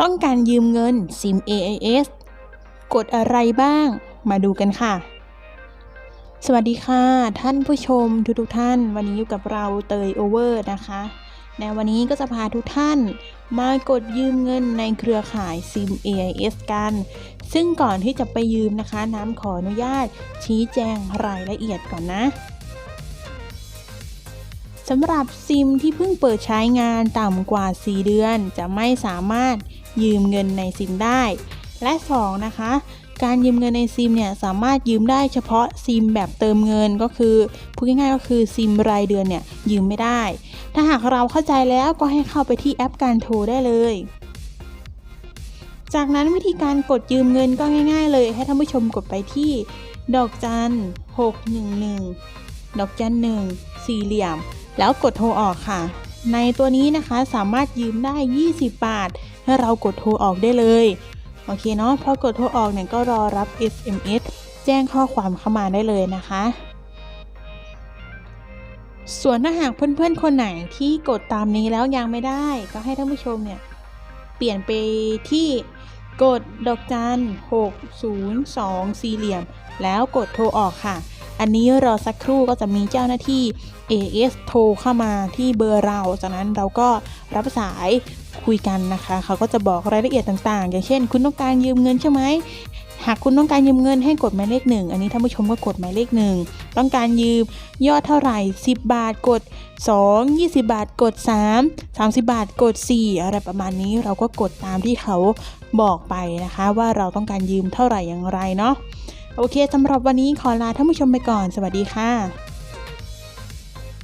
ต้องการยืมเงินซิม AIS กดอะไรบ้าง มาดูกันค่ะ สวัสดีค่ะ ท่านผู้ชมทุกทุกๆท่าน วันนี้อยู่กับเราเตยโอเวอร์นะคะในวันนี้ก็จะพาทุกท่านมากดยืมเงินในเครือข่ายซิม AIS กัน ซึ่งก่อนที่จะไปยืมนะคะ น้ำขออนุญาตชี้แจงรายละเอียดก่อนนะ สำหรับซิมที่เพิ่งเปิดใช้งานต่ำกว่า 4 เดือน จะไม่สามารถยืมเงินในซิมได้ และ 2 นะคะ การยืมเงินในซิมเนี่ยสามารถยืมได้เฉพาะซิมแบบเติมเงินก็คือพูดง่ายๆก็คือซิมรายเดือนเนี่ยยืมไม่ได้ ถ้าหากเราเข้าใจแล้วก็ให้เข้าไปที่แอปการโทรได้เลย จากนั้นวิธีการกดยืมเงินก็ง่าย ๆ เลย ให้ท่านผู้ชมกดไปที่ ดอกจัน 611 ดอกจันหนึ่งสี่เหลี่ยม แล้วกดโทรออกค่ะ ในตัวนี้นะคะสามารถยืมได้ 20 บาท ให้เรากดโทรออกได้เลย โอเคเนาะพอกดโทรออกเนี่ยก็รอรับ SMS แจ้งข้อความเข้ามาได้เลยนะคะ ส่วนถ้าหากเพื่อนๆคนไหนที่กดตามนี้แล้วยังไม่ได้ ก็ให้ท่านผู้ชมเนี่ยเปลี่ยนไปที่กดดอกจัน 602 สี่เหลี่ยม แล้วกดโทรออกค่ะ อันนี้รอสักครู่ก็จะมีเจ้าหน้าที่ AS โทรเข้ามาที่เบอร์เรา จากนั้นเราก็รับสายคุยกันนะคะ เขาก็จะบอกรายละเอียดต่างๆ อย่างเช่น คุณต้องการยืมเงินใช่ไหมหากคุณต้องการยืมเงินให้กดหมายเลขหนึ่งอันนี้ท่านผู้ชมก็กดหมายเลขหนึ่งต้องการยืมยอดเท่าไหร่ 10 บาทกด 2 20 บาทกด 3 30 บาทกด 4 อะไรประมาณนี้เราก็กดตามที่เขาบอกไปนะคะ ว่าเราต้องการยืมเท่าไหร่อย่างไรเนาะ โอเคสำหรับวันนี้ขอลาท่านผู้ชมไปก่อน สวัสดีค่ะ